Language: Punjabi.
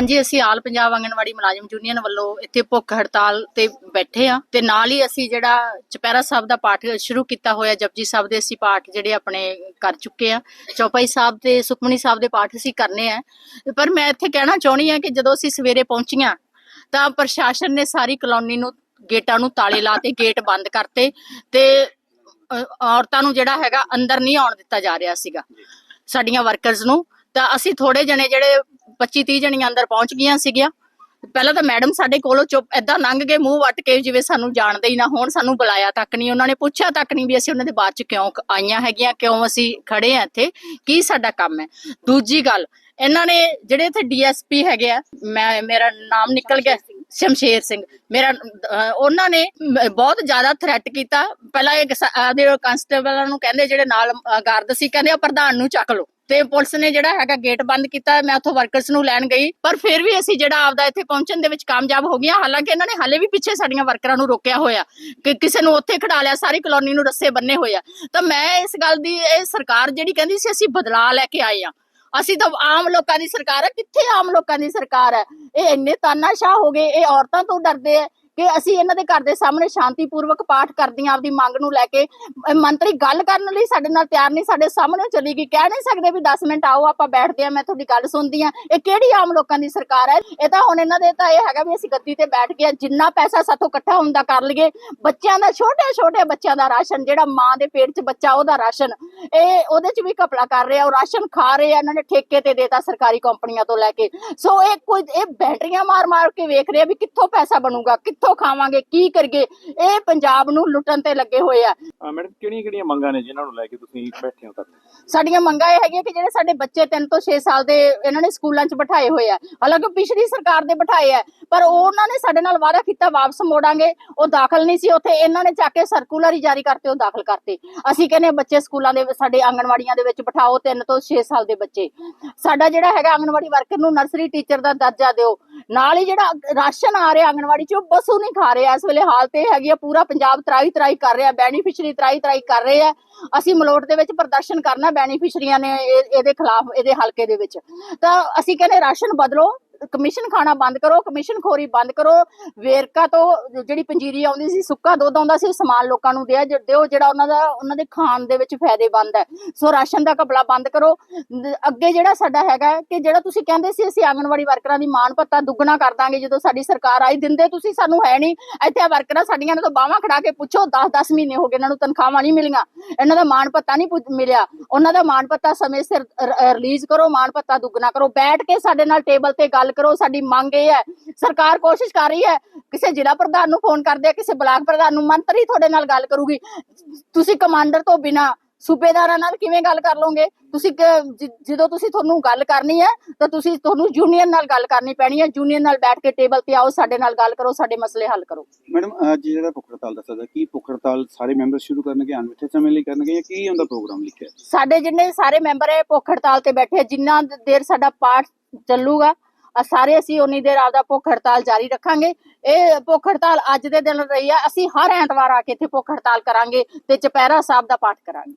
ਹਾਂਜੀ, ਅਸੀਂ ਆਲ ਪੰਜਾਬ ਆਂਗਣਵਾੜੀ ਮੁਲਾਜ਼ਮ ਯੂਨੀਅਨ ਵੱਲੋਂ ਇੱਥੇ ਭੁੱਖ ਹੜਤਾਲ ਤੇ ਬੈਠੇ ਆ ਤੇ ਨਾਲ ਹੀ ਅਸੀਂ ਜਿਹੜਾ ਚੁਪਹਿਰਾ ਸਾਹਿਬ ਦਾ ਪਾਠ ਸ਼ੁਰੂ ਕੀਤਾ ਹੋਇਆ, ਜਪਜੀ ਸਾਹਿਬ ਦੇ ਅਸੀਂ ਪਾਠ ਜਿਹੜੇ ਆਪਣੇ ਕਰ ਚੁੱਕੇ ਆ ਚੌਪਾਈ ਸਾਹਿਬ ਤੇ ਸੁਖਮਨੀ ਸਾਹਿਬ ਦੇ ਪਾਠ ਅਸੀਂ ਕਰਨੇ ਆ ਪਰ ਮੈਂ ਇੱਥੇ ਕਹਿਣਾ ਚਾਹੁੰਦੀ ਆ ਕਿ ਜਦੋਂ ਅਸੀਂ ਸਵੇਰੇ ਪਹੁੰਚੀਆਂ ਤਾਂ ਪ੍ਰਸ਼ਾਸਨ ਨੇ ਸਾਰੀ ਕਲੋਨੀ ਨੂੰ, ਗੇਟਾਂ ਨੂੰ ਤਾਲੇ ਲਾ ਤੇ ਗੇਟ ਬੰਦ ਕਰਤੇ ਤੇ ਔਰਤਾਂ ਨੂੰ ਜਿਹੜਾ ਹੈਗਾ ਅੰਦਰ ਨਹੀਂ ਆਉਣ ਦਿੱਤਾ ਜਾ ਰਿਹਾ ਸੀਗਾ, ਸਾਡੀਆਂ ਵਰਕਰਸ ਨੂੰ। ਤਾਂ ਅਸੀਂ ਥੋੜੇ ਜਣੇ ਜਿਹੜੇ 25 30 ਜਣੀਆਂ ਅੰਦਰ ਪਹੁੰਚ ਗਈਆਂ ਸੀਗੀਆਂ। ਪਹਿਲਾਂ ਤਾਂ ਮੈਡਮ ਸਾਡੇ ਕੋਲੋਂ ਚੁੱਪ ਐਦਾਂ ਲੰਘ ਗਏ ਮੂੰਹ ਵੱਟ ਕੇ ਜਿਵੇਂ ਸਾਨੂੰ ਜਾਣਦੇ ਹੀ ਨਾ ਹੋਣ ਸਾਨੂੰ ਬੁਲਾਇਆ ਤੱਕ ਨਹੀਂ। ਉਹਨਾਂ ਨੇ ਪੁੱਛਿਆ ਤੱਕ ਨਹੀਂ ਵੀ ਅਸੀਂ ਉਹਨਾਂ ਦੇ ਬਾਅਦ ਚ ਕਿਉਂ ਕ- ਆਈਆਂ ਹੈਗੀਆਂ ਕਿਉਂ ਅਸੀਂ ਖੜੇ ਆ ਇੱਥੇ ਕੀ ਸਾਡਾ ਕੰਮ ਹੈ? ਦੂਜੀ ਗੱਲ ਇਹਨਾਂ ਨੇ ਜਿਹੜੇ ਇੱਥੇ ਡੀਐਸਪੀ ਹੈਗੇ ਆ ਮੈਂ ਮੇਰਾ ਨਾਮ ਨਿਕਲ ਗਿਆ ਸ਼ਮਸ਼ੇਰ ਸਿੰਘ। ਮੇਰਾ ਉਹਨਾਂ ਨੇ ਬਹੁਤ ਜ਼ਿਆਦਾ ਥ੍ਰੈਟ ਕੀਤਾ। ਪਹਿਲਾਂ ਇਹ ਆਪਦੇ ਕਨਸਟੇਬਲਾਂ ਨੂੰ ਕਹਿੰਦੇ ਜਿਹੜੇ ਨਾਲ ਗਾਰਦ ਸੀ ਕਹਿੰਦੇ ਆ ਪ੍ਰਧਾਨ ਨੂੰ ਚੱਕ ਲਓ। ਤੇ ਪੁਲਿਸ ਨੇ ਜਿਹੜਾ ਹੈਗਾ ਗੇਟ ਬੰਦ ਕੀਤਾ, ਮੈਂ ਉੱਥੋਂ ਵਰਕਰਸ ਨੂੰ ਲੈਣ ਗਈ। ਪਰ ਫਿਰ ਵੀ ਅਸੀਂ ਜਿਹੜਾ ਆਪਦਾ ਇੱਥੇ ਪਹੁੰਚਣ ਦੇ ਵਿੱਚ ਕਾਮਯਾਬ ਹੋ ਗਈਆਂ। ਹਾਲਾਂਕਿ ਇਹਨਾਂ ਨੇ ਹਾਲੇ ਵੀ ਪਿੱਛੇ ਸਾਡੀਆਂ ਵਰਕਰਾਂ ਨੂੰ ਰੋਕਿਆ ਹੋਇਆ। ਕਿ ਕਿਸੇ ਨੂੰ ਉੱਥੇ ਖੜਾ ਲਿਆ, ਸਾਰੀ ਕਲੋਨੀ ਨੂੰ ਰੱਸੇ ਬੰਨੇ ਹੋਏ ਆ। ਤਾਂ ਮੈਂ ਇਸ ਗੱਲ ਦੀ, ਇਹ ਸਰਕਾਰ ਜਿਹੜੀ ਕਹਿੰਦੀ ਸੀ, ਅਸੀਂ ਬਦਲਾਅ ਲੈ ਕੇ ਆਏ ਆ। ਅਸੀਂ ਤਾਂ ਆਮ ਲੋਕਾਂ ਦੀ ਸਰਕਾਰ ਹੈ ਕਿੱਥੇ ਆਮ ਲੋਕਾਂ ਦੀ ਸਰਕਾਰ ਹੈ ਇਹ ਇੰਨੇ ਤਾਨਾਸ਼ਾਹ ਹੋ ਗਏ, ਇਹ ਔਰਤਾਂ ਤੋਂ ਡਰਦੇ ਆ। ਕਿ ਅਸੀਂ ਇਹਨਾਂ ਦੇ ਘਰ ਦੇ ਸਾਹਮਣੇ ਸ਼ਾਂਤੀਪੂਰਵਕ ਪਾਠ ਕਰਦੀਆਂ ਆਪਦੀ ਮੰਗ ਨੂੰ ਲੈ ਕੇ ਮੰਤਰੀ ਗੱਲ ਕਰਨ ਲਈ ਸਾਡੇ ਨਾਲ ਤਿਆਰ ਨਹੀਂ, ਸਾਡੇ ਸਾਹਮਣੇ ਚਲੀ ਗਈ। ਕਹਿ ਨਹੀਂ ਸਕਦੇ ਵੀ 10 ਮਿੰਟ ਆਓ, ਆਪਾਂ ਬੈਠਦੇ ਆ ਮੈਂ ਤੁਹਾਡੀ ਗੱਲ ਸੁਣਦੀ ਆ ਇਹ ਕਿਹੜੀ ਆਮ ਲੋਕਾਂ ਦੀ ਸਰਕਾਰ ਹੈ? ਇਹ ਤਾਂ ਹੁਣ ਇਹਨਾਂ ਦੇ ਤਾਂ ਇਹ ਹੈਗਾ ਵੀ ਅਸੀਂ ਗੱਦੀ ਤੇ ਬੈਠ ਕੇ ਜਿੰਨਾ ਪੈਸਾ ਸਾਥੋਂ ਇਕੱਠਾ ਹੁੰਦਾ ਕਰ ਲਈਏ। ਬੱਚਿਆਂ ਦਾ ਛੋਟੇ ਛੋਟੇ ਬੱਚਿਆਂ ਦਾ ਰਾਸ਼ਨ, ਜਿਹੜਾ ਮਾਂ ਦੇ ਪੇਟ 'ਚ ਬੱਚਾ, ਉਹਦਾ ਰਾਸ਼ਨ। ਇਹ ਉਹਦੇ 'ਚ ਵੀ ਘਪਲਾ ਕਰ ਰਿਹਾ, ਉਹ ਰਾਸ਼ਨ ਖਾ ਰਹੇ ਆ, ਇਹਨਾਂ ਨੇ ਠੇਕੇ ਤੇ ਦੇਤਾ ਸਰਕਾਰੀ ਕੰਪਨੀਆਂ ਤੋਂ ਲੈ ਕੇ। ਸੋ ਇਹ ਕੋਈ, ਇਹ ਬੈਟਰੀਆਂ ਮਾਰ ਮਾਰ ਕੇ ਵੇਖ ਰਹੇ ਆ ਵੀ ਕਿੱਥੋਂ ਪੈਸਾ ਬਣੂਗਾ, ਕਿੱਥੋਂ ਖਾਵਾਂਗੇ? ਕੀ ਕਰਗੇ ਇਹ ਪੰਜਾਬ ਨੂੰ ਲੁੱਟਣ ਤੇ ਲੱਗੇ ਹੋਏ ਆ। ਮੈਡਮ ਕਿਹੜੀਆਂ ਕਿਹੜੀਆਂ ਮੰਗਾਂ ਨੇ ਜਿਨ੍ਹਾਂ ਨੂੰ ਲੈ ਕੇ ਤੁਸੀਂ ਬੈਠੇ ਹੋ ਧਰਨੇ ਸਾਡੀਆਂ ਮੰਗਾਂ ਇਹ ਹੈਗੀਆਂ ਕਿ ਜਿਹੜੇ ਸਾਡੇ ਬੱਚੇ 3 ਤੋਂ 6 ਸਾਲ ਦੇ ਇਹਨਾਂ ਨੇ ਸਕੂਲਾਂ 'ਚ ਬਿਠਾਏ ਹੋਏ ਆ। ਹਾਲਾਂਕਿ ਪਿਛਲੀ ਸਰਕਾਰ ਦੇ ਬਿਠਾਏ ਆ ਪਰ ਉਹਨਾਂ ਨੇ ਸਾਡੇ ਨਾਲ ਵਾਅਦਾ ਕੀਤਾ ਵਾਪਸ ਮੋੜਾਂਗੇ। ਉਹ ਦਾਖਲ ਨਹੀਂ ਸੀ ਉੱਥੇ। ਇਹਨਾਂ ਨੇ ਚੱਕ ਕੇ ਸਰਕੂਲਰ ਹੀ ਜਾਰੀ ਕਰਤੇ ਉਹ ਦਾਖਲ ਕਰਤੇ। ਅਸੀਂ ਕਹਿੰਦੇ ਬੱਚੇ ਸਕੂਲਾਂ ਦੇ ਸਾਡੇ ਆਂਗਣਵਾੜੀਆਂ ਦੇ ਵਿੱਚ ਬਿਠਾਓ 3 ਤੋਂ 6 ਸਾਲ ਦੇ ਬੱਚੇ। ਸਾਡਾ ਜਿਹੜਾ ਹੈਗਾ ਆਂਗਣਵਾੜੀ ਵਰਕਰ ਨੂੰ ਨਰਸਰੀ ਟੀਚਰ ਦਾ ਦਰਜਾ ਦਿਓ। ਨਾਲ ਹੀ ਜਿਹੜਾ ਰਾਸ਼ਨ ਆ ਰਿਹਾ ਆਂਗਣਵਾੜੀ 'ਚ, ਉਹ ਬਸੂ ਨਹੀਂ ਖਾ ਰਿਹਾ। ਇਸ ਵੇਲੇ ਹਾਲਤ ਇਹ ਹੈਗੀ ਆ, ਪੂਰਾ ਪੰਜਾਬ ਤਰਾਈ ਤਰਾਈ ਕਰ ਰਿਹਾ, ਬੈਨੀਫਿਸ਼ਰੀ ਤਰਾਈ ਤਰਾਈ ਕਰ ਰਹੇ ਆ। ਅਸੀਂ ਮਲੋਟ ਦੇ ਵਿੱਚ ਪ੍ਰਦਰਸ਼ਨ ਕਰਨਾ ਬੈਨੀਫਿਸ਼ਰੀਆਂ ਨੇ ਇਹਦੇ ਖਿਲਾਫ, ਇਹਦੇ ਹਲਕੇ ਦੇ ਵਿੱਚ। ਤਾਂ ਅਸੀਂ ਕਹਿੰਦੇ ਰਾਸ਼ਨ ਬਦਲੋ। ਕਮਿਸ਼ਨ ਖਾਣਾ ਬੰਦ ਕਰੋ, ਕਮਿਸ਼ਨ ਖੋਰੀ ਬੰਦ ਕਰੋ। ਵੇਰਕਾ ਤੋਂ ਜਿਹੜੀ ਪੰਜੀਰੀ ਆਉਂਦੀ ਸੀ, ਸੁੱਕਾ ਦੁੱਧ ਆਉਂਦਾ ਸੀ ਸਮਾਨ ਲੋਕਾਂ ਨੂੰ ਦਿਆ ਦਿਓ ਜਿਹੜਾ ਉਹਨਾਂ ਦਾ, ਉਹਨਾਂ ਦੇ ਖਾਣ ਦੇ ਵਿੱਚ ਫਾਇਦੇਮੰਦ ਹੈ। ਸੋ ਰਾਸ਼ਨ ਦਾ ਕਪੜਾ ਬੰਦ ਕਰੋ। ਅੱਗੇ ਜਿਹੜਾ ਸਾਡਾ ਹੈਗਾ ਕਿ ਜਿਹੜਾ ਤੁਸੀਂ ਕਹਿੰਦੇ ਸੀ, ਅਸੀਂ ਆਂਗਣਵਾੜੀ ਵਰਕਰਾਂ ਦੀ ਮਾਣ ਭੱਤਾ ਦੁੱਗਣਾ ਕਰ ਦਾਂਗੇ, ਜਦੋਂ ਸਾਡੀ ਸਰਕਾਰ ਆਈ, ਦਿੰਦੇ ਤੁਸੀਂ ਸਾਨੂੰ ਹੈ ਨਹੀਂ। ਇੱਥੇ ਵਰਕਰਾਂ ਸਾਡੀਆਂ ਨੇ ਤਾਂ ਬਾਹਾਂ ਖੜਾ ਕੇ ਪੁੱਛੋ 10-10 ਮਹੀਨੇ ਹੋ ਗਏ ਇਹਨਾਂ ਨੂੰ ਤਨਖਾਹਾਂ ਨਹੀਂ ਮਿਲੀਆਂ। ਇਹਨਾਂ ਦਾ ਮਾਣ ਭੱਤਾ ਨਹੀਂ ਮਿਲਿਆ। ਉਹਨਾਂ ਦਾ ਮਾਣ ਭੱਤਾ ਸਮੇਂ ਸਿਰ ਰਿਲੀਜ਼ ਕਰੋ, ਮਾਣ ਭੱਤਾ ਦੁੱਗਣਾ ਕਰੋ। ਬੈਠ ਕੇ ਸਾਡੇ ਨਾਲ ਟੇਬਲ ਤੇ ਗੱਲ ਕਰੋ ਸਾਡੀ ਮੰਗ ਇਹ ਹੈ। ਸਰਕਾਰ ਕੋਸ਼ਿਸ਼ ਕਰ ਰਹੀ ਹੈ ਕਿਸੇ ਜ਼ਿਲ੍ਹਾ ਪ੍ਰਧਾਨ ਨੂੰ ਫੋਨ ਕਰਦੇ ਆ ਕਿਸੇ ਬਲਾਕ ਪ੍ਰਧਾਨ ਨੂੰ ਮੰਤਰੀ ਤੁਹਾਡੇ ਨਾਲ ਗੱਲ ਕਰੂਗੀ। ਤੁਸੀਂ ਕਮਾਂਡਰ ਤੋਂ ਬਿਨਾ ਸੂਬੇਦਾਰਾਂ ਨਾਲ ਕਿਵੇਂ ਗੱਲ ਕਰ ਲੋਗੇ ਤੁਸੀਂ ਜਦੋਂ ਤੁਸੀਂ ਤੁਹਾਨੂੰ ਗੱਲ ਕਰਨੀ ਹੈ ਤਾਂ ਤੁਸੀਂ ਤੁਹਾਨੂੰ ਯੂਨੀਅਨ ਨਾਲ ਗੱਲ ਕਰਨੀ ਪੈਣੀ ਹੈ। ਯੂਨੀਅਨ ਨਾਲ ਬੈਠ ਕੇ ਟੇਬਲ ਤੇ ਆਓ ਸਾਡੇ ਨਾਲ ਗੱਲ ਕਰੋ ਸਾਡੇ ਮਸਲੇ ਹੱਲ ਕਰੋ। ਮੈਡਮ ਜਿਹੜਾ ਭੁੱਖ ਹੜਤਾਲ ਦੱਸਿਆ ਜਾ ਕੀ ਭੁੱਖ ਹੜਤਾਲ ਸਾਰੇ ਮੈਂਬਰ ਸ਼ੁਰੂ ਕਰਨਗੇ ਅਣਮਿੱਥੇ ਸਮੇਂ ਲਈ ਕਰਨਗੇ ਜਾਂ ਕੀ ਉਹਦਾ ਪ੍ਰੋਗਰਾਮ ਲਿਖਿਆ? ਸਾਡੇ ਜਿੰਨੇ ਸਾਰੇ ਮੈਂਬਰ ਹੈ ਭੁੱਖ ਹੜਤਾਲ ਤੇ ਬੈਠੇ ਜਿੰਨਾ ਦੇਰ ਸਾਡਾ ਪਾਠ ਚੱਲੂਗਾ ਆ ਸਾਰੇ ਅਸੀਂ ਉਨੀ ਦੇਰ ਆਪਦਾ ਭੁੱਖ ਹੜਤਾਲ ਜਾਰੀ ਰੱਖਾਂਗੇ। ਇਹ ਭੁੱਖ ਹੜਤਾਲ ਅੱਜ ਦੇ ਦਿਨ ਰਹੀ ਆ। ਅਸੀਂ ਹਰ ਐਤਵਾਰ ਆ ਕੇ ਇੱਥੇ ਭੁੱਖ ਹੜਤਾਲ ਕਰਾਂਗੇ ਤੇ ਚੁਪਹਿਰਾ ਸਾਹਿਬ ਦਾ ਪਾਠ ਕਰਾਂਗੇ।